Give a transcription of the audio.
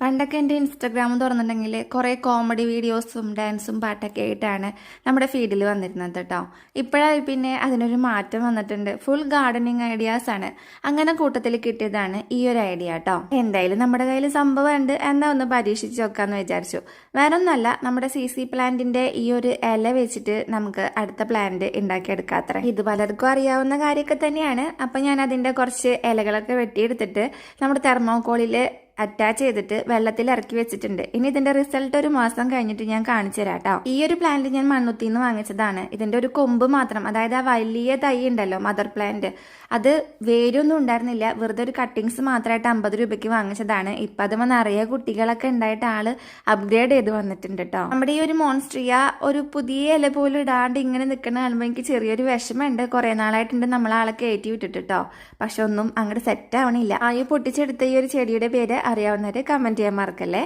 പണ്ടൊക്കെ എന്റെ ഇൻസ്റ്റഗ്രാം തുറന്നിട്ടുണ്ടെങ്കിൽ കുറേ കോമഡി വീഡിയോസും ഡാൻസും പാട്ടൊക്കെ ആയിട്ടാണ് നമ്മുടെ ഫീഡിൽ വന്നിരുന്നത് കേട്ടോ ഇപ്പോഴായി പിന്നെ അതിനൊരു മാറ്റം വന്നിട്ടുണ്ട്. ഫുൾ ഗാർഡനിങ് ഐഡിയാസ് ആണ്. അങ്ങനെ കൂട്ടത്തിൽ കിട്ടിയതാണ് ഈ ഒരു ഐഡിയ കേട്ടോ എന്തായാലും നമ്മുടെ കയ്യിൽ സംഭവം ഉണ്ട്. എന്നാ ഒന്ന് പരീക്ഷിച്ച് നോക്കാമെന്ന് വിചാരിച്ചു. വേറെ ഒന്നല്ല നമ്മുടെ സി സി പ്ലാന്റിന്റെ ഈ ഒരു ഇല വെച്ചിട്ട് നമുക്ക് അടുത്ത പ്ലാന്റ് ഉണ്ടാക്കിയെടുക്കാത്ര ഇത് പലർക്കും അറിയാവുന്ന കാര്യമൊക്കെ തന്നെയാണ്. അപ്പം ഞാൻ അതിന്റെ കുറച്ച് ഇലകളൊക്കെ വെട്ടിയെടുത്തിട്ട് നമ്മുടെ തെർമോക്കോളിൽ അറ്റാച്ച് ചെയ്തിട്ട് വെള്ളത്തിൽ ഇറക്കി വെച്ചിട്ടുണ്ട്. ഇനി ഇതിന്റെ റിസൾട്ട് ഒരു മാസം കഴിഞ്ഞിട്ട് ഞാൻ കാണിച്ചു തരാം കേട്ടോ ഈ ഒരു പ്ലാന്റ് ഞാൻ മണ്ണുത്തിന്ന് വാങ്ങിച്ചതാണ്. ഇതിന്റെ ഒരു കൊമ്പ് മാത്രം അതായത് ആ വലിയ തൈ ഉണ്ടല്ലോ മദർ പ്ലാന്റ് അത് വേരൊന്നും ഉണ്ടായിരുന്നില്ല. വെറുതെ ഒരു കട്ടിങ്സ് മാത്രമായിട്ട് അമ്പത് രൂപയ്ക്ക് വാങ്ങിച്ചതാണ്. ഇപ്പൊ അത് നിറയെ കുട്ടികളൊക്കെ ഉണ്ടായിട്ട് ആൾ അപ്ഗ്രേഡ് ചെയ്ത് വന്നിട്ടുണ്ട് കേട്ടോ നമ്മുടെ ഈ ഒരു മോൺസ്ട്രിയ ഒരു പുതിയ ഇല പോലും ഇടാണ്ട് ഇങ്ങനെ നിൽക്കുന്ന കാണുമ്പോൾ എനിക്ക് ചെറിയൊരു വിഷമമുണ്ട്. കുറെ നാളായിട്ടുണ്ട് നമ്മൾ ആളെ കയറ്റി വിട്ടിട്ട് കേട്ടോ പക്ഷെ ഒന്നും അങ്ങോട്ട് സെറ്റ് ആവണില്ല. ആ ഈ പൊട്ടിച്ചെടുത്ത ഈ ഒരു ചെടിയുടെ പേര് അറിയാവുന്നവര് കമന്റ് ചെയ്യാൻ മറക്കല്ലേ?